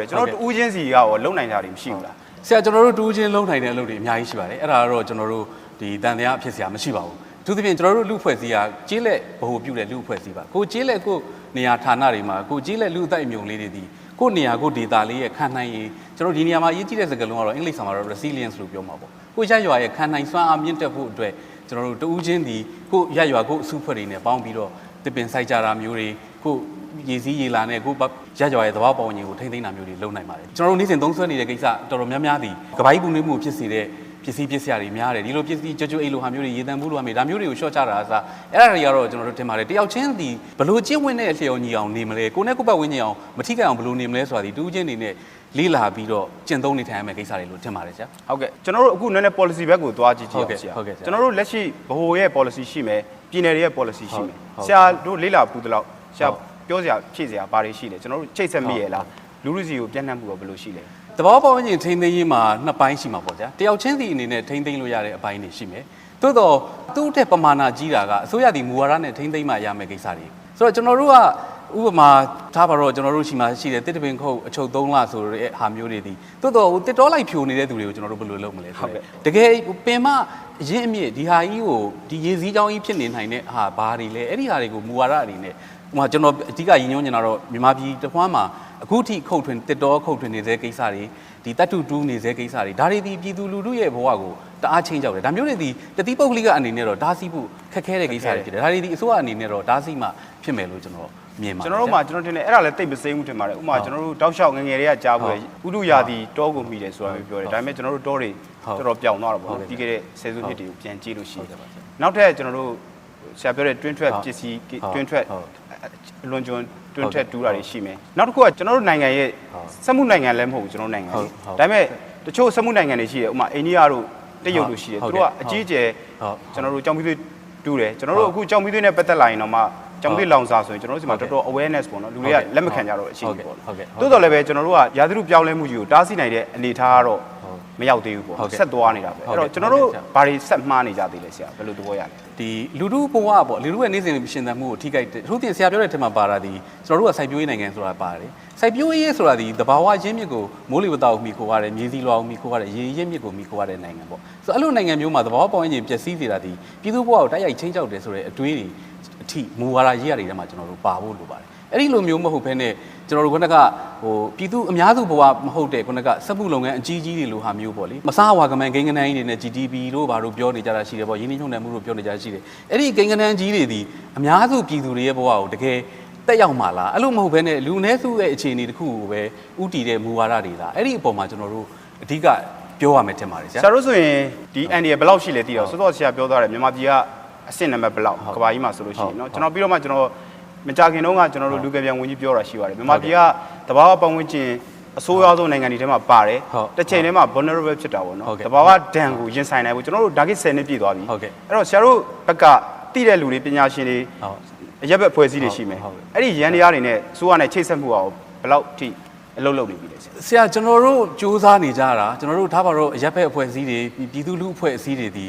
တယ်ကျွန်တော်တို့တူးချင်းစီကရောလုံနိုင်တာတွေမရှိဘူးလားဆရာကျွန်တော်တို့တူးချင်းလုံးထိုင်တဲ့အလုပ်တွေအများကြီးရှိပါတယ်အဲ့ဒါကတော့ကျွန်တော်တို့ဒီတန်တရားအဖြစ်ဆရာမရှိပါဘူးအထူးသဖြင့်ကျွန်တော်တို့လူဖွဲ့စည်းကကျေးလက်ဗဟိုပြုတဲ့လူဖွဲ့စည်းပါကိုကျေးလက်ကိုနေရာဌာနတွေမှာကိုကျေးလက်လူအသိုက်အမြုံလေးတွေဒီကိုနေရာကိုဒေတာလေးရဲ့ခံနိုင်ရေးကျွန်တော်ဒီနေရာမှာအရေးကြီးတဲ့စကားလုံးကတော့အင်္ဂလိပ်စာမှာတော့ resilience လို့ပြောမှာပေါ့ကိုရရွာရဲ့ခံနိုင်စွမ်းအားမြင့်တက်ဖို့အတွက်ကျွန်တော်တို့တူးချင်းဒီကိုရရွာကိုအစုဖွဲ့တွေနဲ့ပေါင်းပြီးတော့တစ်ပင်စိုက်ကြတာမျိုးတွေကို ရည်စည်းရည်လာနဲ့ကိုရရွာရဲ့သဘောပေါက်ရင်ကိုထိမ့်သိမ်းတာမျိုးတွေလုပ်နိုင်ပါတယ်ကျွန်တော်တို့နေ့စဉ်သုံးဆွဲနေတဲ့ကိစ္စတော်တော်များများဒီကပိုင်းပူနေမှုဖြစ်စေတဲ့ပစ္စည်းပစ္စည်းတွေများတယ်ဒီလိုပစ္စည်းကြွကြွအိတ်လိုဟာမျိုးတွေရေတံဘူးလိုဟာမျိုးဒါမျိုးတွေကိုရှော့ချတာအစားအဲ့ဒါတွေကတော့ကျွန်တော်တို့ထင်ပါတယ်တယောက်ချင်းဒီဘလို့ကျင့်ဝင်တဲ့လျှော်ညီအောင်နေမလဲကိုနဲ့ကိုပတ်ဝန်းကျင်အောင်မထိခိုက်အောင်ဘလို့နေမလဲဆိုတာဒီတူးချင်းနေနဲ့လေးလာပြီးတော့ကျင့်သုံးနေထိုင်ရမယ့်ကိစ္စတွေလို့ထင်ပါတယ်ဆရာဟုတ်ကဲ့ကျွန်တော်တို့အခုနည်းနည်း policy ဘက်ကိုသွားကြည့်ကြည့်ဟုတ်ကဲ့အောင်ဆရာဟုတ်ကဲ့ဆရာကျွန်တော်တို့လက်ရှိဘဟိုရဲ့ policy ရှိမယ်ပြည်နယ်တွေရဲ့ policy ရှိမယ်ဟုတ်ဆရာတို့လေးလာပူတလောက်ဆရာဟုတ် ပြောစရာဖြည့်စရာဘာတွေရှိလဲကျွန်တော်တို့ချိတ်ဆက်မိရလားလူလူစီကိုပြန့်နှံ့မှုကဘယ်လိုရှိလဲတဘောပေါင်းရင်ထိန်းသိမ်းရေးမှာနှစ်ပိုင်းရှိမှာပေါ့ဗျာတယောက်ချင်းစီအနေနဲ့ထိန်းသိမ်းလို့ရတဲ့အပိုင်းတွေရှိမယ်သို့တော့သူ့အထက်ပမာဏကြီးတာကအစိုးရဒီမူဝါဒနဲ့ထိန်းသိမ်းမှရမယ့်ကိစ္စတွေဆိုတော့ကျွန်တော်တို့ကဥပမာထားပါတော့ကျွန်တော်တို့ရှိမှရှိတဲ့တစ်တပင်ခုတ်အချုပ်၃လဆိုတဲ့ဟာမျိုးတွေဒီသို့တော့ဟိုတစ်တော်လိုက်ဖြိုနေတဲ့သူတွေကိုကျွန်တော်တို့ဘယ်လိုလုပ်မလဲဆိုတော့တကယ်ပင်မအရင်အမြင့်ဒီဟာကြီးကိုဒီရေစည်းကြောင်းကြီးဖြစ်နေနိုင်တဲ့ဟာဘာတွေလဲအဲ့ဒီဟာတွေကိုမူဝါဒအနေနဲ့ ဟိုမှာကျွန်တော်အဓိကရည်ညွှန်းနေတာတော့မြန်မာပြည်တစ်ခွန်းမှာအခုထိခုတ်ထွင်တစ်တော်ခုတ်ထွင်နေတဲ့ကိစ္စတွေဒီတတ်တူတူးနေတဲ့ကိစ္စတွေဒါတွေဒီပြည်သူလူထုရဲ့ဘဝကိုတအားချင်းကြောက်တယ်ဒါမျိုးတွေဒီတတိပုဂ္ဂလိကအနေနဲ့တော့ဓာစီဖို့ခက်ခဲတဲ့ကိစ္စတွေဖြစ်တယ်ဒါတွေဒီအစိုးရအနေနဲ့တော့ဓာစီမှဖြစ်မယ်လို့ကျွန်တော်မြင်ပါတယ်ကျွန်တော်တို့မှကျွန်တော်ထင်တယ်အဲ့ဒါလည်းတိတ်မစိမ့်ဘူးထင်ပါတယ်ဥပမာကျွန်တော်တို့တောက်လျှောက်ငယ်ငယ်တွေကကြားဘူးလေဥဒုရာသီတောကိုမိတယ်ဆိုတာမျိုးပြောတယ်ဒါပေမဲ့ကျွန်တော်တို့တောတွေဟုတ်တော်တော်ပြောင်းသွားတော့ဟုပေါ့တ်ကဲ့ပြီးခဲ့တဲ့ဆယ်စုနှစ်တွေကိုပြန်ကြည့်လို့ရှိဟုတ်ရင်ကဲ့ပါဆရာနောက်ထပ်ကျွန်တော်တို့ဆရာပြောတဲ့ twin thread ဟုတ်ပစ္စည်းဟုတ် twin thread ဟုတ် အလွန်ကျွန်း twin ဟုတ်ကဲ့ thread တူးတာတွေရှိမယ်နောက်တစ်ခုကကျွန်တော်တို့နိုင်ငံရဲ့ဟုတ်စက်မှုနိုင်ငံလည်းမဟုတ်ဘူးကျွန်တော်တို့နိုင်ငံဟုတ်လေးဟုတ်ဒါပေမဲ့တချို့စက်မှုနိုင်ငံတွေရှိတယ်ဥပမာအိန္ဒိယတို့တရုတ်တို့ရှိတယ်ဟုသူတ်တို့ကဲ့ကအကြီးအကျယ်ဟုတ်ကျွန်တော်တို့ကြောင်ပြီးသွေးတူးတယ်ကျွန်တော်တို့အခုကြောင်ပြီးသွေးနဲ့ပတ်သက်လာရင်တော့မှကြောင်ပြီးသွေးလောင်စာဆိုရင်ကျွန်တော်တို့ဒီမှာဟုတော်တ်ကဲ့တော် awareness ပေါ့နော်လူတွေကလက်မခံကြတော့တဲ့အချိန်ဟုတ်ကြီးကဲ့ပေါ့ဟုတ်ကဲ့တိုးတော်လည်းပဲကျွန်တော်တို့ကရာသီဥတုပြောင်းလဲမှုကြီးကိုတားဆီးနိုင်တဲ့အနေအထားကတော့ဟုတ် မရောက်သေးဘူးပေါ့ဟုတ်ကဲ့ဆက်သွားနေတာပဲဟုတ်အဲ့ကဲ့တော့ကျွန်တော်တို့ဟုတ်ကဲ့ဘာတွေဆက်မှားနေကြသေးလဲဆရာဘယ်လိုသဘောရလဲဒီလူထုဘဝပေါ့လူထုရဲ့နေ့စဉ်ရှင်သန်မှုကိုထိခိုက်တယ်သူတင်ဆရာပြောတဲ့ထက်မှာပါတာဒီကျွန်တော်တို့ကစိုက်ပျိုးရေးနိုင်ငံဆိုတာပါတယ်စိုက်ပျိုးရေးဆိုတာဒီတဘာဝရင်းမြစ်ကိုမိုးလေဝသကိုမိခိုးရတယ်မြေစည်းလွှာကိုမိခိုးရတယ်ရေရင်းမြစ်ကိုမိခိုးရတဲ့နိုင်ငံပေါ့ဆိုတော့အဲ့လိုနိုင်ငံမျိုးမှာတဘာဝပေါင်းရင်ပျက်စီးနေတာဒီပြည်သူဘဝကိုတိုက်ရိုက်ချင်းချောက်တယ်ဆိုတဲ့အတွေးတွေအထိမူဝါဒရေးရတယ်ထဲမှာကျွန်တော်တို့ပါဖို့လိုပါတယ်အဲ့ဒီလိုမျိုးမဟုတ်ဘဲနဲ့ ကျွန်တော်တို့ခုနကဟိုပြည်သူအများစုဘဝမဟုတ်တဲ့ခုနကစက်မှုလုပ်ငန်းအကြီးကြီးတွေလိုဟာမျိုးပေါ့လေမစားဝါကမန်ဂိမ်းကနန်းကြီးတွေနဲ့ GDP တို့ဘာတို့ပြောနေကြတာရှိတယ်ပေါ့ရင်းနှီးမြှုပ်နှံမှုတို့ပြောနေကြတာရှိတယ်အဲ့ဒီဂိမ်းကနန်းကြီးတွေဒီအများစုပြည်သူတွေရဲ့ဘဝကိုတကယ်တက်ရောက်မှာလားအဲ့လိုမဟုတ်ဘဲနဲ့လူနည်းစုရဲ့အခြေအနေတစ်ခုကိုပဲဥတည်တဲ့မူဝါဒတွေလားအဲ့ဒီအပေါ်မှာကျွန်တော်တို့အဓိကပြောရမယ်ထင်ပါတယ်ဆရာ ဆရာတို့ဆိုရင်ဒီအန်ဒီရဘယ်လောက်ရှိလဲသိတော့စောစောဆရာပြောသွားတယ်မြန်မာပြည်ကအဆင့်နံပါတ်ဘယ်လောက် ဟုတ် ကဘာကြီးမှာဆိုလို့ရှိရင် ဟုတ် เนาะ ဟုတ် ကျွန်တော်ပြီးတော့မှကျွန်တော် မကြခင်တုန်းကကျွန်တော်တို့လူကပြန်ဝင်ကြီးပြောတာရှိပါတယ်မြန်မာပြည်ကတဘာဝပတ်ဝန်းကျင်အဆိုးရွားဆုံးနိုင်ငံတွေထဲမှာပါတယ်တစ်ချိန်တည်းမှာ vulnerable ဖြစ်တာပေါ့နော်တဘာဝဒဏ်ကိုရင်ဆိုင်နိုင်ဖို့ကျွန်တော်တို့ target 10နှစ်ပြည့်သွားပြီအဲ့တော့ဆရာတို့ဘက်ကတိတဲ့လူတွေပညာရှင်တွေအရက်ဘက်ဖွဲ့စည်းတွေရှိမယ်အဲ့ဒီရန်တရားတွေနဲ့စိုးရနဲ့ချိတ်ဆက်မှုအောင်ဘယ်လောက်ထိအလုပ်လုပ်နေပြီလဲဆရာကျွန်တော်တို့စူးစမ်းနေကြတာကျွန်တော်တို့ထားပါတော့အရက်ဘက်အဖွဲ့အစည်းတွေပြည်သူလူအဖွဲ့အစည်းတွေဒီ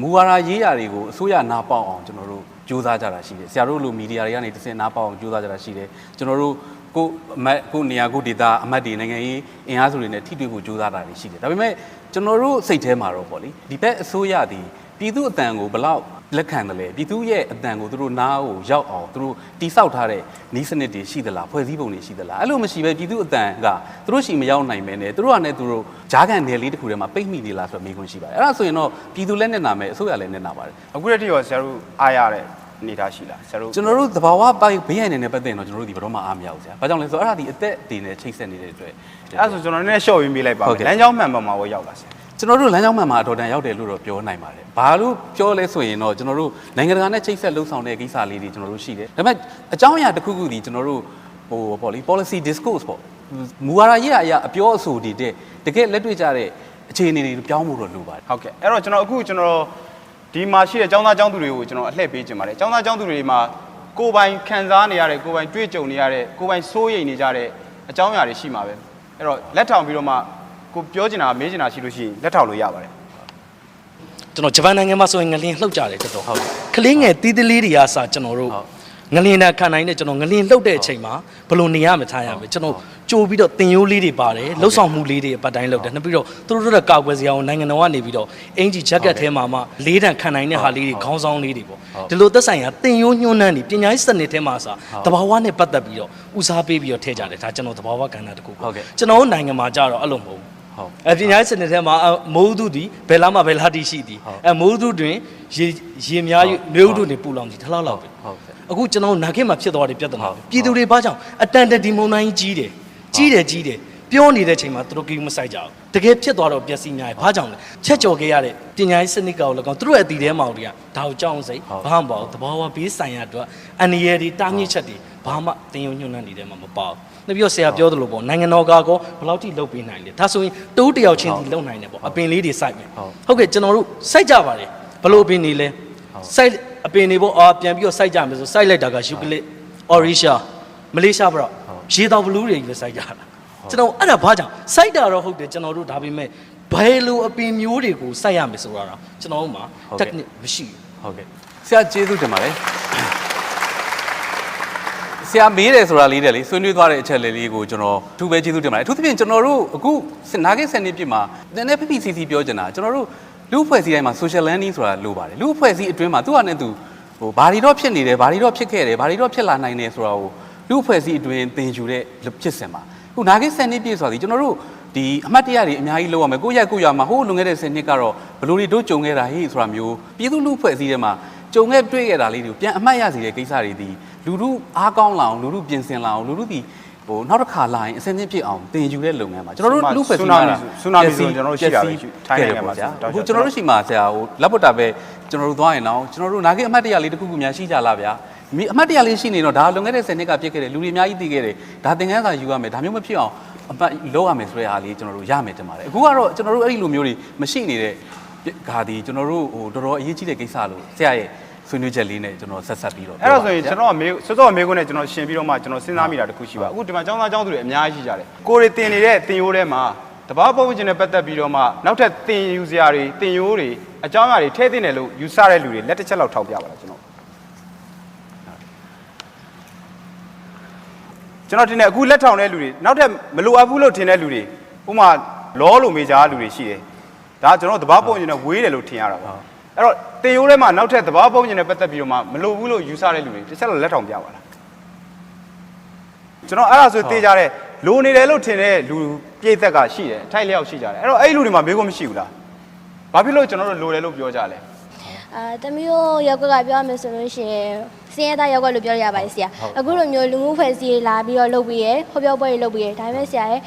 မူဝါဒရေးရာတွေကိုအစိုးရနာပေါအောင်ကျွန်တော်တို့ စူးစမ်းကြတာရှိတယ်ဆရာတို့လိုမီဒီယာတွေကနေတစ်စင်နားပေါက်အောင်စူးစမ်းကြတာရှိတယ်ကျွန်တော်တို့ကိုအမတ်ကိုနေရာကိုဒေတာအမတ်တွေနိုင်ငံရေးအင်အားစုတွေနဲ့ထိတွေ့ဖို့စူးစမ်းတာတွေရှိတယ်ဒါပေမဲ့ကျွန်တော်တို့စိတ်ထဲမှာတော့ပေါ့လေဒီဘက်အစိုးရဒီပြည်သူအတန်ကိုဘယ်လောက်လက်ခံတယ်လဲပြည်သူရဲ့အတန်ကိုသူတို့နားကိုရောက်အောင်သူတို့တိဆောက်ထားတဲ့နီးစနစ်တွေရှိသလားဖွဲ့စည်းပုံတွေရှိသလားအဲ့လိုမရှိပဲပြည်သူအတန်ကသူတို့ရှိမရောက်နိုင်ပဲနဲ့သူတို့ကလည်းသူတို့ဂျားကန်နယ်လေးတစ်ခုထဲမှာပိတ်မိနေလားဆိုတော့မေးခွန်းရှိပါတယ်အဲ့ဒါဆိုရင်တော့ပြည်သူလည်းနဲ့နာမယ်အစိုးရလည်းနဲ့နာပါတယ်အခုတည်းကရောဆရာတို့အားရတဲ့ အနေအထားရှိလားဆရာတို့ကျွန်တော်တို့သဘာဝပိုင်ဘေးရန်နေနဲ့ပတ်သက်ရင်တော့ကျွန်တော်တို့ဒီဘယ်တော့မှအားမရဘူးဆရာဘာကြောင့်လဲဆိုတော့အဲ့ဒါဒီအသက်အတည်နဲ့ချိတ်ဆက်နေတဲ့အတွက်အဲ့ဒါဆိုကျွန်တော်နည်းနည်းရှော့ရင်းပေးလိုက်ပါဟုတ်မယ်ကဲ့လမ်းကြောင်းမှန်ပါမှာရောရောက်လာဆရာကျွန်တော်တို့လမ်းကြောင်းမှန်မှာအတော်တန်ရောက်တယ်လို့တော့ပြောနိုင်ပါတယ်။ဘာလို့ပြောလဲဆိုရင်တော့ကျွန်တော်တို့နိုင်ငံတကာနဲ့ချိတ်ဆက်လှုပ်ဆောင်တဲ့ကိစ္စလေးတွေကျွန်တော်တို့ရှိတယ်။ဒါပေမဲ့အကြောင်းအရာတစ်ခုခုဒီကျွန်တော်တို့ဟိုပေါ့လေ policy discourse ပေါ့မူဝါဒရေးအရာအပြောအဆိုတွေတဲ့တကယ်လက်တွေ့ကြတဲ့အခြေအနေတွေပြောင်းဖို့တော့လိုပါတယ်ဟုတ်ကဲ့အဲ့တော့ကျွန်တော်အခုကျွန်တော် ဒီမှာရှိတဲ့ចောင်းသားចောင်းသူတွေကိုကျွန်တော်အလှည့်ပေးခြင်းပါတယ်ចောင်းသားចောင်းသူတွေမှာကိုယ်ပိုင်ခံစားနေရတဲ့ကိုယ်ပိုင်တွေ့ကြုံနေရတဲ့ကိုယ်ပိုင်စိုးရိမ်နေကြတဲ့အကြောင်းအရာတွေရှိမှာပဲအဲ့တော့လက်ထောင်ပြီးတော့မှကိုပြောချင်တာမေးချင်တာရှိလို့ရှိရင်လက်ထောင်လို့ရပါတယ် ကျွန်တော်ဂျပန်နိုင်ငံမှာဆိုရင်ငလင်းလှုပ်ကြတယ်တော်တော် ဟုတ် ကလေးငယ်တီးတလေးတွေကစကျွန်တော်တို့ ဟုတ် ငလင်နဲ့ခံနိုင်တဲ့ကျွန်တော်ငလင်လှုပ်တဲ့အချိန်မှာဘယ်လိုနေရမထားရမလဲကျွန်တော်ကြိုပြီးတော့တင်ရိုးလေးတွေပါတယ်လှုပ်ဆောင်မှုလေးတွေအပတ်တိုင်းလှုပ်တယ်နောက်ပြီးတော့သူတို့တို့ကောက်ွယ်စရာကိုနိုင်ငံတော်ကနေပြီးတော့အင်ဂျီဂျက်ကက်ထဲမှာမှလေးတန်ခံနိုင်တဲ့ဟာလေးတွေခေါင်းဆောင်လေးတွေပေါ့ဒီလိုသက်ဆိုင်ရာတင်ရိုးညှိုးနှမ်းနေပညာရေးစနစ်ထဲမှာစာတဘာဝနဲ့ပတ်သက်ပြီးတော့ဦးစားပေးပြီးတော့ထည့်ကြတယ်ဒါကျွန်တော်တဘာဝကဏ္ဍတစ်ခုပေါ့ကျွန်တော်တို့နိုင်ငံမှာကြတော့အဲ့လိုမဟုတ်ဘူးဟုတ်အပညာရေးစနစ်ထဲမှာအမိုးသူသည်ဘယ်လာမှဘယ်လာတိရှိသည်ဟုတ်အဲမိုးသူတွင်ရေရေများဟုတ်မျိုးတို့နေပူလောင်ကြီးထလောက်လောက်ပဲဟုတ်ကဲ့ အခုကျွန်တော်တို့နာခေတ်မှာဖြစ်သွားတဲ့ပြဿနာဟုတ်ပဲပြည်သူတွေဘာကြောင့်အတန်တဒီမုံတိုင်းကြီးတယ်ကြီးတယ်ကြီးတယ်ပြောနေတဲ့ချိန်မှာသူတို့ကိမဆိုင်ကြဘူးတကယ်ဖြစ်သွားတော့ပျက်စီးများတယ်ဘာကြောင့်လဲချက်ကြော်ခဲ့ရတဲ့ပညာရေးစနစ်ကောလည်းကောင်းသူတို့ရဲ့အတီထဲမှာတွေကဒါကိုကြောက်အောင်စိတ်ဟုတ်ဘာမှမပေါ့ဘူးတဘာဝဘေးဆိုင်ရအတွက်အန္တရာယ်တွေတားမြစ်ချက်တွေဘာမှတင်ယုံညွှန်းနှံ့နေတဲ့မှာမပေါ့ဘူး။နောက်ပြီးတော့ဆရာပြောသလိုပေါ့နိုင်ငံတော်ကကောဘယ်လောက်ထိလုပ်ပေးနိုင်လဲဒါဆိုရင်တိုးတယောက်ချင်းစီလုပ်နိုင်တယ်ပေါ့အပင်လေးတွေစိုက်မယ်ဟုတ်ဟုတ်ကဲ့ကျွန်တော်တို့စိုက်ကြပါတယ်ဘယ်လိုအပင်တွေလဲစိုက် အပင်တွေပေါ့အာပြန်ပြီးတော့စိုက်ကြမယ်ဆိုစိုက်လိုက်တာကယူကလစ်အော်ရီရှာမလေးရှားဘရောရေတောင်ဘလူးတွေကြီးပဲစိုက်ကြတာကျွန်တော်အဲ့ဒါဘာကြောင့်စိုက်တာတော့ဟုတ်တယ်ကျွန်တော်တို့ဒါပေမဲ့ဘယ်လိုအပင်မျိုးတွေကိုစိုက်ရမယ်ဆိုတာတော့ကျွန်တော်တို့မှာ technique မရှိဘူးဟုတ်ကဲ့ဆရာကျေးဇူးတင်ပါတယ်ဆရာမေးတယ်ဆိုတာလေးတဲ့လေဆွေးနွေးသွားတဲ့အချက်လေးလေးကိုကျွန်တော်အထူးပဲကျေးဇူးတင်ပါတယ်အထူးသဖြင့်ကျွန်တော်တို့အခုနာဂိတ်စနစ်ပြစ်မှာနည်းနည်း PPCC ပြောချင်တာကျွန်တော်တို့ လူအဖွဲ့အစည်းတိုင်းမှာ social landing ဆိုတာလိုပါတယ်လူအဖွဲ့အစည်းအတွင်းမှာသူ့ဟာနဲ့သူဟိုဘာတွေတော့ဖြစ်နေတယ်ဘာတွေတော့ဖြစ်ခဲ့တယ်ဘာတွေတော့ဖြစ်လာနိုင်တယ်ဆိုတာကိုလူအဖွဲ့အစည်းအတွင်းသင်ယူတဲ့ဖြစ်စဉ်ပါအခုနာဂိတ်စနစ်ပြည့်ဆိုတာဒီကျွန်တော်တို့ဒီအမှတ်တရတွေအများကြီးလောက်ရမယ်ကိုယ့်ရက်ကိုယ့်ရွာမှာဟိုးလွန်ခဲ့တဲ့စနစ်ကတော့ဘယ်လိုတွေတို့ကြုံခဲ့တာဟေ့ဆိုတာမျိုးပြည်သူလူအဖွဲ့အစည်းတွေမှာကြုံခဲ့တွေ့ခဲ့တာလေးတွေကိုပြန်အမှတ်ရစီတဲ့ကိစ္စတွေဒီလူလူအားကောင်းလာအောင်လူလူပြင်ဆင်လာအောင်လူလူဒီ ဟိုနောက်တစ်ခါလာရင်အစင်းချင်းဖြစ်အောင်တင်ယူတဲ့လုပ်ငန်းပါကျွန်တော်တို့လူဖက်စီဆူနာမီဆူနာမီဆိုကျွန်တော်တို့ရှိတာပဲထိုင်းနိုင်ငံမှာဗျာတောက်လျှောက်အခုကျွန်တော်တို့ရှိမှာဆရာဟိုလက်ပတ်တာပဲကျွန်တော်တို့သွားရင်တော့ကျွန်တော်တို့နာဂိအမှတ်တရလေးတစ်ခုခုများရှိကြလားဗျာမိအမှတ်တရလေးရှိနေတော့ဒါလွန်ခဲ့တဲ့10နှစ်ကဖြစ်ခဲ့တယ်လူတွေအများကြီးသိခဲ့တယ်ဒါသင်ခန်းစာယူရမယ်ဒါမျိုးမဖြစ်အောင်အမှတ်လောက်ရမယ်ဆိုတဲ့အားလေးကျွန်တော်တို့ရမယ်တင်ပါတယ်အခုကတော့ကျွန်တော်တို့အဲ့ဒီလိုမျိုးတွေမရှိနေတဲ့ဂါဒီကျွန်တော်တို့ဟိုတော်တော်အရေးကြီးတဲ့ကိစ္စလို့ဆရာရဲ့ ဆွေးနွေးချက်လေးနဲ့ကျွန်တော်ဆက်ဆက်ပြီးတော့အဲ့ဒါဆိုရင်ကျွန်တော်ကမေစောစောမေးခွန်းနဲ့ကျွန်တော်ရှင်ပြီးတော့မှကျွန်တော်စဉ်းစားမိတာတစ်ခုရှိပါအခုဒီမှာចောင်းသားចောင်းသူတွေအများကြီးရှိကြတယ်ကိုရီတင်နေတဲ့တင်ရိုးထဲမှာတဘာပုံချင်းနဲ့ပတ်သက်ပြီးတော့မှနောက်ထပ်တင်ယူစရာတွေတင်ရိုးတွေအကြောင်းအရာတွေထည့်တင်တယ်လို့ယူဆတဲ့လူတွေလက်တစ်ချက်လောက်ထောက်ပြပါလားကျွန်တော်ကျွန်တော်တင်တယ်အခုလက်ထောင်တဲ့လူတွေနောက်ထပ်မလိုအပ်ဘူးလို့ထင်တဲ့လူတွေဥပမာလောလိုမေဂျာလူတွေရှိတယ်ဒါကျွန်တော်တဘာပုံချင်းနဲ့ဝေးတယ်လို့ထင်ရတာပါ အဲ့တော့တင်ရိုးထဲမှာနောက်ထပ်တဘာပုံချင်းနဲ့ပတ်သက်ပြီးတော့မှမလိုဘူးလို့ယူဆတဲ့လူတွေတစ်ချက်လောက်လက်ထောင်ပြပါလားကျွန်တော်အဲ့ဒါဆိုတေးကြတဲ့လိုနေတယ်လို့ထင်တဲ့လူပြည့်သက်ကရှိတယ်အထိုက်လျောက်ရှိကြတယ်အဲ့တော့အဲ့ဒီလူတွေမှာမေးခွန်းမရှိဘူးလားဘာဖြစ်လို့ကျွန်တော်တို့လိုတယ်လို့ပြောကြလဲအာတမျိုးရောက်ကကပြောရမယ်ဆိုလို့ရှိရင်စင်းရဲသားရောက်ကလို့ပြောရပါတယ်ဆရာအခုလိုမျိုးလူမှုဖွဲ့စည်းရေးလာပြီးတော့လုပ်ပြီးရယ်ဟောပြောပွဲတွေလုပ်ပြီးရယ်ဒါပေမဲ့ဆရာရဲ့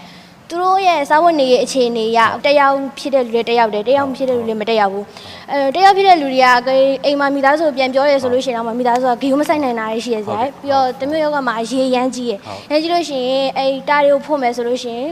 သူတို့ရဲ့စာဝတ်နေရေးအခြေအနေရတယောက်ဖြစ်တဲ့လူတွေတယောက်တယ်တယောက်မဖြစ်တဲ့လူတွေမတယောက်ဘူးအဲတယောက်ဖြစ်တဲ့လူတွေကအိမ်မှာမိသားစုပြန်ပြောရဲဆိုလို့ရှိရင်တော့မိသားစုကဂီယိုမဆိုင်နိုင်တာရှိရဆရာပြီးတော့တမျိုးရောက်ကမှအရေးရမ်းကြီးရယ်ရမ်းကြီးလို့ရှိရင်အဲတားတွေကိုဖို့မယ်ဆိုလို့ရှိရင်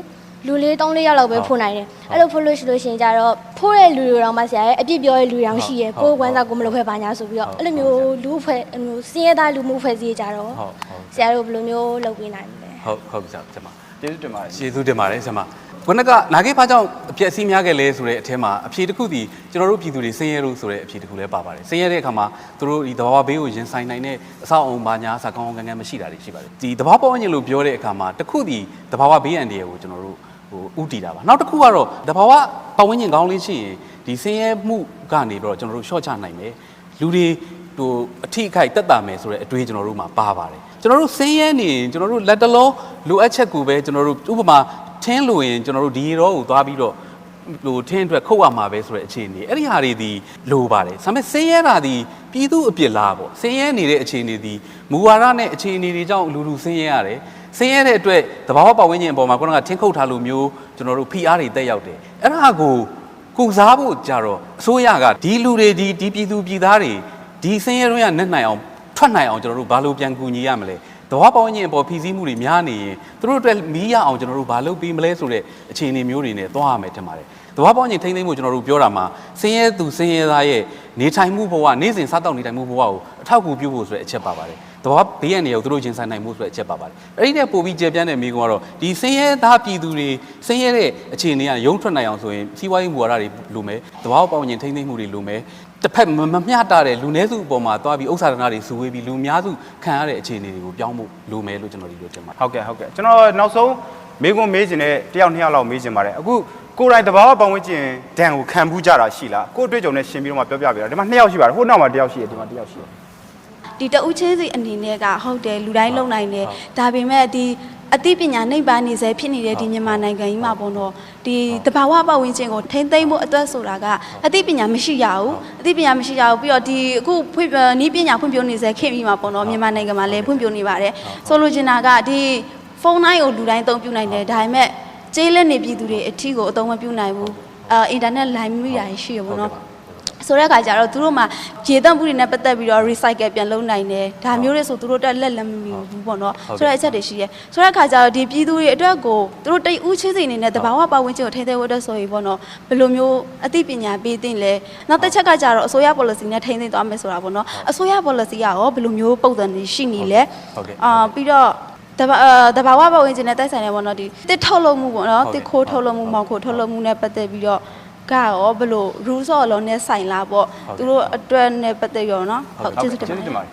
လူလေး3လေးယောက်လောက်ပဲဖို့နိုင်တယ်အဲ့လိုဖို့လို့ရှိလို့ရှိရင်ကြတော့ဖို့တဲ့လူတွေတော့မှဆရာရဲ့အပြစ်ပြောတဲ့လူတွေတောင်ရှိရယ်ကိုယ်ဝမ်းစာကိုမလုပ်ခဲ့ပါညာဆိုပြီးတော့အဲ့လိုမျိုးလူဖွဲ့ဟိုစင်းရဲသားလူမှုဖွဲ့စည်းကြတော့ဟုတ်ဟုတ်ဆရာတို့ဘယ်လိုမျိုးလုပ်ပေးနိုင်လဲဟုတ်ဟုတ်ပြီဆရာ ကျွန်မကျေးဇူးတင်ပါတယ်ကျေးဇူးတင်ပါတယ်ဆရာမခုနကနာဂိဖာကြောင့်အပြည့်အစည်းများခဲ့လဲဆိုတဲ့အထက်မှာအဖြေတစ်ခုဒီကျွန်တော်တို့ပြည်သူတွေဆင်းရဲလို့ဆိုတဲ့အဖြေတစ်ခုလည်းပါပါတယ်ဆင်းရဲတဲ့အခါမှာသူတို့ဒီသဘာဝဘေးကိုရင်ဆိုင်နိုင်တဲ့အဆောက်အုံဘာညာစာကောင်းကောင်းကန်းကန်းမရှိတာတွေရှိပါတယ်ဒီသဘာဝပတ်ဝန်းကျင်လို့ပြောတဲ့အခါမှာတစ်ခုဒီသဘာဝဘေးအန္တရာယ်ကိုကျွန်တော်တို့ဟိုဥတည်တာပါနောက်တစ်ခုကတော့သဘာဝပတ်ဝန်းကျင်ကောင်းလေးရှိရင်ဒီဆင်းရဲမှုကနေပြီးတော့ကျွန်တော်တို့ရှော့ချနိုင်မယ်လူတွေ ဟိုအထိအခိုက်တက်တာမယ်ဆိုတဲ့အတွေးကျွန်တော်တို့မှာပါပါတယ်ကျွန်တော်တို့ဆင်းရဲနေရင်ကျွန်တော်တို့လက်တလုံးလိုအပ်ချက်ကိုပဲကျွန်တော်တို့ဥပမာထင်းလို့ရင်ကျွန်တော်တို့ဒီရောကိုသွားပြီးတော့ဟိုထင်းအတွက်ခုတ်ရမှာပဲဆိုတဲ့အခြေအနေအဲ့ဒီဟာတွေဒီလိုပါတယ်ဒါပေမဲ့ဆင်းရဲတာဒီပြည်သူအပြစ်လားပေါ့ဆင်းရဲနေတဲ့အခြေအနေဒီမူဝါဒနဲ့အခြေအနေတွေကြောင့်လူလူဆင်းရဲရတယ်ဆင်းရဲတဲ့အတွက်သဘာဝပတ်ဝန်းကျင်အပေါ်မှာခုနကထင်းခုတ်ထားလို့မျိုးကျွန်တော်တို့ PR တွေတက်ရောက်တယ်အဲ့ဒါကိုကုစားဖို့ကြတော့အစိုးရကဒီလူတွေဒီဒီပြည်သူပြည်သားတွေ ဒီဆင်းရဲတွေရနဲ့နိုင်အောင်ထွက်နိုင်အောင်ကျွန်တော်တို့ဘာလို့ပြန်ကူညီရမလဲသဘာဝပတ်ဝန်းကျင်အပေါ်ဖီစည်းမှုတွေများနေရင်သူတို့အတွက်မီးရအောင်ကျွန်တော်တို့ဘာလုပ်ပြီးမလဲဆိုတဲ့အခြေအနေမျိုးတွေနဲ့သွားရမယ်ထင်ပါတယ်။တဘာပေါင်းချင်းထိမ့်သိမ့်မှုကျွန်တော်တို့ပြောတာမှာဆင်းရဲသူဆင်းရဲသားရဲ့နေထိုင်မှုဘဝနေ့စဉ်စားတောက်နေထိုင်မှုဘဝကိုအထောက်အကူပြုဖို့ဆိုတဲ့အချက်ပါပါတယ်။ သဘောဘေးရန်တွေကိုသူတို့ရင်ဆိုင်နိုင်မှုဆိုတဲ့အချက်ပါပါတယ်အဲ့ဒီနဲ့ပို့ပြီးကျေပြန့်တဲ့မိကုံကတော့ဒီဆင်းရဲသားပြည်သူတွေဆင်းရဲတဲ့အခြေအနေကရုံးထွက်နိုင်အောင်ဆိုရင်စီးပွားရေးမူဝါဒတွေလိုမယ်သဘောပေါက်ရင်ထိမ့်သိမ့်မှုတွေလိုမယ်တစ်ဖက်မမမျှတာတဲ့လူနည်းစုအပေါ်မှာသွားပြီးဥစ္စာဒနာတွေစုဝေးပြီးလူအများစုခံရတဲ့အခြေအနေတွေကိုပြောင်းဖို့လိုမယ်လို့ကျွန်တော်ဒီလိုထင်ပါတယ်ဟုတ်ကဲ့ဟုတ်ကဲ့ကျွန်တော်နောက်ဆုံးမေးခွန်းမေးခြင်းနဲ့တယောက်နှစ်ယောက်လောက်မေးခြင်းပါတယ်အခုကိုယ်တိုင်တဘာဝပတ်ဝန်းကျင်ဒဏ်ကိုခံဘူးကြတာရှိလားကိုယ်အတွေ့အကြုံနဲ့ရှင်းပြီးတော့မှပြောပြပေးတာဒီမှာနှစ်ယောက်ရှိပါတယ်ဟိုနောက်မှာတယောက်ရှိတယ်ဒီမှာတယောက်ရှိတယ် ဒီတဦးချင်းစီအနေနဲ့ကဟုတ်တယ်လူတိုင်းလုံနိုင်တယ်ဒါပေမဲ့ဒီအသိပညာနှိပ်ပါနေစေဖြစ်နေတဲ့ဒီမြန်မာနိုင်ငံကြီးမှာပေါ့နော်ဒီတဘာဝပတ်ဝန်းကျင်ကိုထိမ့်သိမ့်ဖို့အတွက်ဆိုတာကအသိပညာမရှိရဘူးအသိပညာမရှိရဘူးပြီးတော့ဒီအခုဖွင့်နီးပညာဖွံ့ဖြိုးနေစေခင်ပြီးမှာပေါ့နော်မြန်မာနိုင်ငံမှာလည်းဖွံ့ဖြိုးနေပါတယ်ဆိုလိုချင်တာကဒီဖုန်းတိုင်းကိုလူတိုင်းအသုံးပြုနိုင်တယ်ဒါပေမဲ့ကျေးလက်နေပြည်သူတွေအထီးကိုအသုံးမပြုနိုင်ဘူးအာအင်တာနက်လိုင်းမိတာရှိရပေါ့နော် ဆိုတဲ့အခါကျတော့သူတို့မှာရေတန့်မှုတွေနဲ့ပတ်သက်ပြီးတော့ recycle ပြန်လုပ်နိုင်တယ်ဒါမျိုးတွေဆိုသူတို့တက်လက်လက်မမီဘူးပေါ့နော်ဆိုတဲ့အချက်တွေရှိတယ်ဆိုတဲ့အခါကျတော့ဒီပြည်သူတွေအတွက်ကိုသူတို့တိတ်ဦးချင်းစီအနေနဲ့တဘာဝပတ်ဝန်းကျင်ကိုထိန်းသိမ်းဖို့အတွက်ဆိုရင်ပေါ့နော်ဘယ်လိုမျိုးအသိပညာပေးသင့်လဲနောက်တစ်ချက်ကကျတော့အစိုးရ policy နဲ့ထိန်းသိမ်းသွားမယ်ဆိုတာပေါ့နော်အစိုးရ policy ကရောဘယ်လိုမျိုးပုံစံတွေရှိနေလဲဟုတ်ကဲ့အာပြီးတော့တဘာအာတဘာဝပတ်ဝန်းကျင်နဲ့တိုက်ဆိုင်နေပေါ့နော်ဒီတစ်ထုတ်လုပ်မှုပေါ့နော်ဟုတ်ကဲ့တစ်ခိုးထုတ်လုပ်မှုမောင်ခိုးထုတ်လုပ်မှုနဲ့ပတ်သက်ပြီးတော့ ကရောဘယ်လို rules of law နဲ့ဆိုင်လာပေါ့ဟုတ်ကဲ့သူတို့အတွက်နဲ့ပတ်သက်ရောနော်ဟုတ်ကျေးကဲ့ဇူးတင်ကျေးဇူးတင်ပါပါတယ်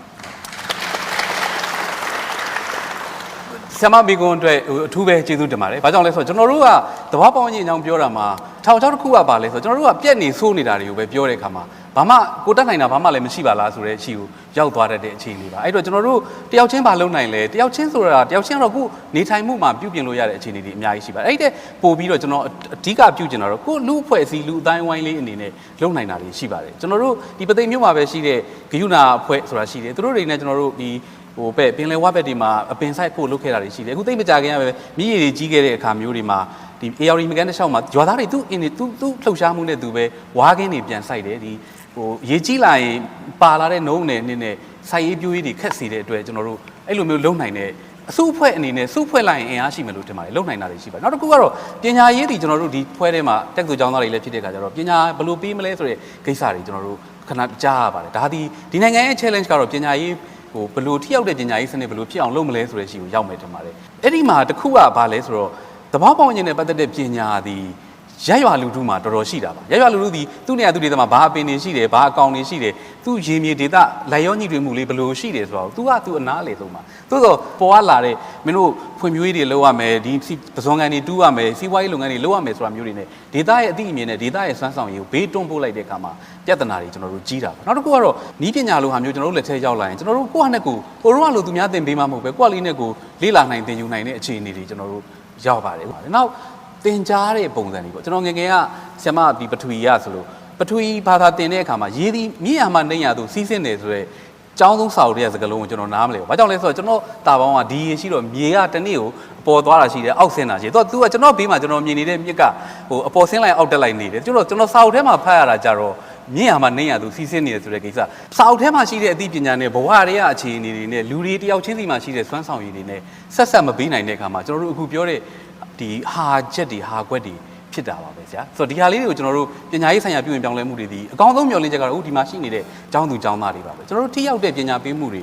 ဆရာမမိကွန်းအတွက်ဟိုအထူးပဲကျေးဇူးတင်ပါတယ်။ဘာကြောင့်လဲဆိုတော့ကျွန်တော်တို့ကသဘောပေါက်ရင်အကြောင်းပြောတာမှာထောင်ချောက်တစ်ခုကပါလဲဆိုတော့ကျွန်တော်တို့ကပြက်နေဆိုးနေတာတွေကိုပဲပြောတဲ့အခါမှာဘာမှကိုတက်နိုင်တာဘာမှလည်းမရှိပါလားဆိုတဲ့အချီကိုရောက်သွားတတ်တဲ့အခြေအနေပါ။အဲ့တော့ကျွန်တော်တို့တယောက်ချင်းဘာလုပ်နိုင်လဲတယောက်ချင်းဆိုတာတယောက်ချင်းကတော့ခုနေထိုင်မှုမှာပြုပြင်လို့ရတဲ့အခြေအနေတွေအများကြီးရှိပါတယ်။အဲ့ဒီတဲ့ပို့ပြီးတော့ကျွန်တော်အဓိကပြုကျင်တာတော့ကိုလူအဖွဲ့အစည်းလူအတိုင်းဝိုင်းလေးအနေနဲ့လုပ်နိုင်တာတွေရှိပါတယ်။ကျွန်တော်တို့ဒီပသိမ်မြို့မှာပဲရှိတဲ့ဂယုနာအဖွဲ့ဆိုတာရှိတယ်။သူတို့တွေနဲ့ကျွန်တော်တို့ဒီ ဟိုပဲပင်လယ်ဝဘက်တွေမှာအပင်ဆိုင်ဖို့လုပ်ခဲ့တာတွေရှိတယ်အခုသိပ်မကြခင်ကပဲမြည်ရည်တွေကြီးခဲ့တဲ့အခါမျိုးတွေမှာဒီ AR မကန်တစ်လျှောက်မှာဂျွာသားတွေသူ့အင်းတွေသူ့သူ့လှုပ်ရှားမှုနဲ့သူပဲဝါးကင်းတွေပြန်ဆိုင်တယ်ဒီဟိုရေကြီးလာရင်ပါလာတဲ့နှုံးနယ်နည်းနဲ့ဆိုင်ရေးပြိုးရေးတွေခက်စီတဲ့အတွက်ကျွန်တော်တို့အဲ့လိုမျိုးလုပ်နိုင်တဲ့အစုအဖွဲ့အနေနဲ့စုဖွဲ့လိုက်ရင်အင်အားရှိမယ်လို့ထင်ပါတယ်လုပ်နိုင်တာတွေရှိပါတယ်နောက်တစ်ခုကတော့ပညာရေးတွေကျွန်တော်တို့ဒီဖွဲ့ထဲမှာတက်သူကျောင်းသားတွေလည်းဖြစ်တဲ့အခါကျတော့ပညာဘယ်လိုပေးမလဲဆိုတဲ့ကိစ္စတွေကျွန်တော်တို့ခဏကြားရပါတယ်ဒါဒီဒီနိုင်ငံရဲ့ challenge ကတော့ပညာရေး ဟိုဘလို့ထိရောက်တဲ့ပညာရေးစနစ်ဘလို့ဖြစ်အောင်လုပ်မလဲဆိုတဲ့ရှိကိုရောက်မယ်ထင်ပါတယ်အဲ့ဒီမှာတစ်ခုကဘာလဲဆိုတော့သဘောပေါက်ရင်နဲ့ပတ်သက်တဲ့ပညာသည် ရက်ရွာလူထုမှာတော်တော်ရှိတာပါရက်ရွာလူထုသည်သူ့နေရာသူ့ဒေသမှာဘာအပင်တွေရှိတယ်ဘာအကောင်တွေရှိတယ်သူ့ရေမြေဒေသလိုက်ရောညှိတွင်မှုလေးဘလို့ရှိတယ်ဆိုတော့ तू က तू အနားလေဆုံးမှာသို့တော့ပေါ်ကလာတဲ့မင်းတို့ဖွံ့ဖြိုးရေးတွေလုပ်ရမယ်ဒီပဇွန်ကန်တွေတူးရမယ်စီးပွားရေးလုပ်ငန်းတွေလုပ်ရမယ်ဆိုတာမျိုးတွေနဲ့ဒေသရဲ့အသိအမြင်နဲ့ဒေသရဲ့စွမ်းဆောင်ရည်ကိုဘေးတွန်းပို့လိုက်တဲ့အခါမှာပြဿနာတွေကျွန်တော်တို့ကြီးတာပါနောက်တစ်ခုကတော့နီးပညာလိုဟာမျိုးကျွန်တော်တို့လက်ထဲရောက်လာရင်ကျွန်တော်တို့ကိုယ့်ဟာနဲ့ကိုယ်ကိုရောကလိုသူများသင်ပေးမှမဟုတ်ပဲကိုယ့်လေးနဲ့ကိုယ်လေ့လာနိုင်သင်ယူနိုင်တဲ့အခြေအနေတွေကျွန်တော်တို့ရောက်ပါတယ်နောက် သင်ကြားတဲ့ပုံစံတွေပေါ့ကျွန်တော်ငယ်ငယ်ကဆ iam ဒီပထဝီရဆိုလို့ပထဝီဘာသာသင်တဲ့အခါမှာရေးသည်မြင့်ရမှနှိမ့်ရသူစီးစင်းတယ်ဆိုတော့ကျောင်းသုံးစာအုပ်တွေကစကားလုံးကိုကျွန်တော်နားမလဲဘူး။ဘာကြောင့်လဲဆိုတော့ကျွန်တော်တာပေါင်းကဒီရေရှိတော့မြေကတစ်နေ့ကိုအပေါ်သွားတာရှိတယ်အောက်ဆင်းတာရှိတယ်။သူက तू ကကျွန်တော်ဘေးမှာကျွန်တော်မြင်နေတဲ့မြစ်ကဟိုအပေါ်ဆင်းလိုက်အောက်တက်လိုက်နေတယ်။ကျွန်တော်ကျွန်တော်စာအုပ်ထဲမှာဖတ်ရတာကြတော့မြင့်ရမှာနှိမ့်ရသူစီးဆင်းနေတယ်ဆိုတဲ့ကိစ္စ။စာအုပ်ထဲမှာရှိတဲ့အသိပညာနဲ့ဘဝတွေကအခြေအနေတွေနဲ့လူတွေတယောက်ချင်းစီမှာရှိတဲ့စွမ်းဆောင်ရည်တွေနဲ့ဆက်ဆက်မပေးနိုင်တဲ့အခါမှာကျွန်တော်တို့အခုပြောတဲ့ ဒီဟာချက်တွေဟာကွက်တွေဖြစ်တာပါပဲဗျာဆိုတော့ဒီဟာလေးတွေကိုကျွန်တော်တို့ပညာရေးဆိုင်ရာပြုရင်ပြောင်းလဲမှုတွေဒီအကောင်းဆုံးမျှော်လင့်ချက်ကတော့အခုဒီမှာရှိနေတဲ့ကျောင်းသူကျောင်းသားတွေပါပဲကျွန်တော်တို့ထိရောက်တဲ့ပညာပေးမှုတွေ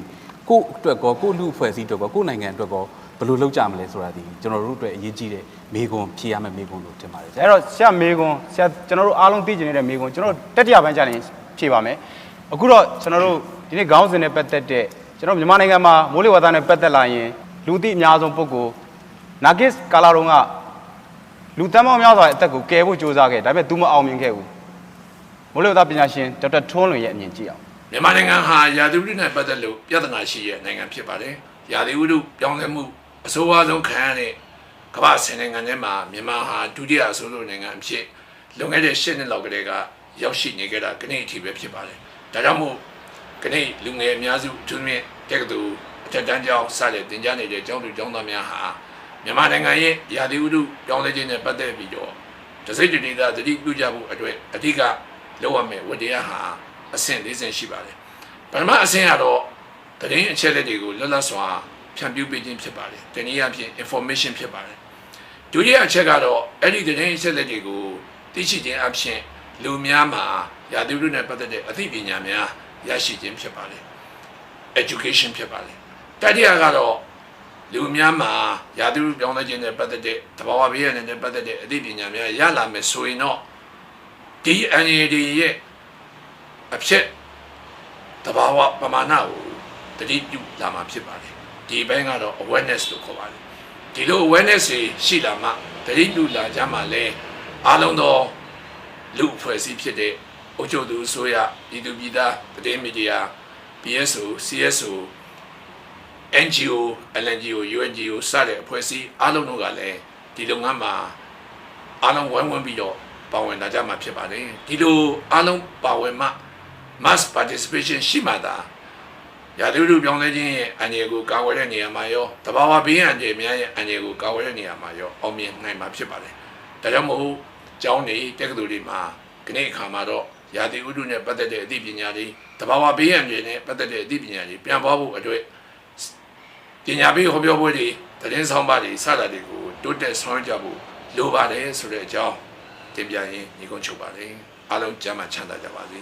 ကိုယ့်အတွက်ကောကိုယ့်လူအဖွဲ့အစည်းအတွက်ကောကိုယ့်နိုင်ငံအတွက်ကောဘယ်လိုလုပ်ကြမလဲဆိုတာဒီကျွန်တော်တို့အတွက်အရေးကြီးတဲ့မေးခွန်းဖြေရမယ့်မေးခွန်းလို့ထင်ပါတယ်ဗျာအဲ့တော့ဆရာမေကွန်ဆရာကျွန်တော်တို့အားလုံးသိကျင်နေတဲ့မေကွန်ကျွန်တော်တို့တက်တရပိုင်းကြာရင်ဖြေပါမယ်အခုတော့ကျွန်တော်တို့ဒီနေ့ခေါင်းစဉ်နဲ့ပတ်သက်တဲ့ကျွန်တော်မြန်မာနိုင်ငံမှာမိုးလေဝသနဲ့ပတ်သက်လာရင်လူသိအများဆုံးပုဂ္ဂိုလ် နာဂစ်ကာလာတုံးကလူတန်းပေါင်းများစွာအသက်ကိုကယ်ဖို့ကြိုးစားခဲ့ဒါပေမဲ့ तू မအောင်မြင်ခဲ့ဘူးမိုးလေဝသပညာရှင်ဒေါက်တာထွန်းလွင်ရဲ့အမြင်ကြည့်အောင်မြန်မာနိုင်ငံဟာရာသီဥတုနဲ့ပတ်သက်လို့ပြဿနာရှိတဲ့နိုင်ငံဖြစ်ပါတယ်။ရာသီဥတုပြောင်းလဲမှုအဆိုးအဝါဆုံးခံရတဲ့ကမ္ဘာဆယ်နိုင်ငံထဲမှာမြန်မာဟာဒုတိယအဆိုးဆုံးနိုင်ငံအဖြစ်လွန်ခဲ့တဲ့၈နှစ်လောက်ကတည်းကရောက်ရှိနေကြတာခဏအထိပဲဖြစ်ပါတယ်။ဒါကြောင့်မို့ခဏလူငယ်အများစုအထူးသဖြင့်တက္ကသိုလ်အထက်တန်းကျောင်းစတဲ့သင်ကြားနေတဲ့ကျောင်းသူကျောင်းသားများဟာ မြန်မာနိုင်ငံရဲ့ရာသီဥတုပြောင်းလဲခြင်းနဲ့ပတ်သက်ပြီးတော့တစိမ့်တဒေသသတိပြုကြဖို့အတွက်အဓိကလောက်ရမယ့်ဝတ္တရားဟာအဆင့်၄ဆင့်ရှိပါတယ်။ပထမအဆင့်ကတော့တရင်အချက်လက်တွေကိုလွတ်လပ်စွာဖြန့်ဖြူးပေးခြင်းဖြစ်ပါတယ်။တနည်းအားဖြင့် information ဖြစ်ပါတယ်။ဒုတိယအချက်ကတော့အဲ့ဒီတရင်အချက်လက်တွေကိုသိရှိခြင်းအပြင်လူများမှာရာသီဥတုနဲ့ပတ်သက်တဲ့အသိပညာများရရှိခြင်းဖြစ်ပါတယ်။ education ဖြစ်ပါတယ်တတိယကတော့ လူအများမှာရာသီဥတုပြောင်းလဲခြင်းနဲ့ပတ်သက်တဲ့သဘာဝဘေးရန်နဲ့ပတ်သက်တဲ့အသိပညာများရလာမယ်ဆိုရင်တော့ဒီအန်ရီဒီရဲ့အဖြစ်တဘာဝပမာဏကိုတတိပြုလာမှာဖြစ်ပါတယ်ဒီဘက်ကတော့ awareness လို့ခေါ်ပါတယ်ဒီလို awareness တွေရှိလာမှတတိပြုလာကြမှာလဲအားလုံးသောလူအဖွဲ့အစည်းဖြစ်တဲ့အုပ်ချုပ်သူအစိုးရပြည်သူပြည်သားပြည်မီဒီယာ BSO CSO NGO LNGO UNGO စတဲ့အဖွဲ့အစည်းအားလုံးတို့ကလည်းဒီလုပ်ငန်းမှာအားလုံးဝိုင်းဝန်းပြီးတော့ပါဝင်လာကြမှာဖြစ်ပါတယ်ဒီလိုအားလုံးပါဝင်မှ mass participation ရှိမှသာရာသီဥတုပြောင်းလဲခြင်းရဲ့အန္တရာယ်ကိုကာကွယ်တဲ့နေရာမှာရောတဘာဝဘေးအန္တရာယ်များရဲ့အန္တရာယ်ကိုကာကွယ်တဲ့နေရာမှာရောအောင်မြင်နိုင်မှာဖြစ်ပါတယ်ဒါကြောင့်မို့ကျောင်းနေတက္ကသိုလ်တွေမှာခဏအခါမှာတော့ရာသီဥတုနဲ့ပတ်သက်တဲ့အသိပညာတွေတဘာဝဘေးအန္တရာယ်နဲ့ပတ်သက်တဲ့အသိပညာတွေပြန်ပွားဖို့အတွက် ပညာပေးဟောပြောပွဲတွေသတင်းဆောင်ပါတွေစတာတွေကိုတိုးတက်ဆောင်ရွက်ကြဖို့လိုပါတယ်ဆိုတဲ့အကြောင်းတင်ပြရင်းညီကုန်းချုပ်ပါတယ်အားလုံးကျမ်းမှချမ်းသာကြပါစေ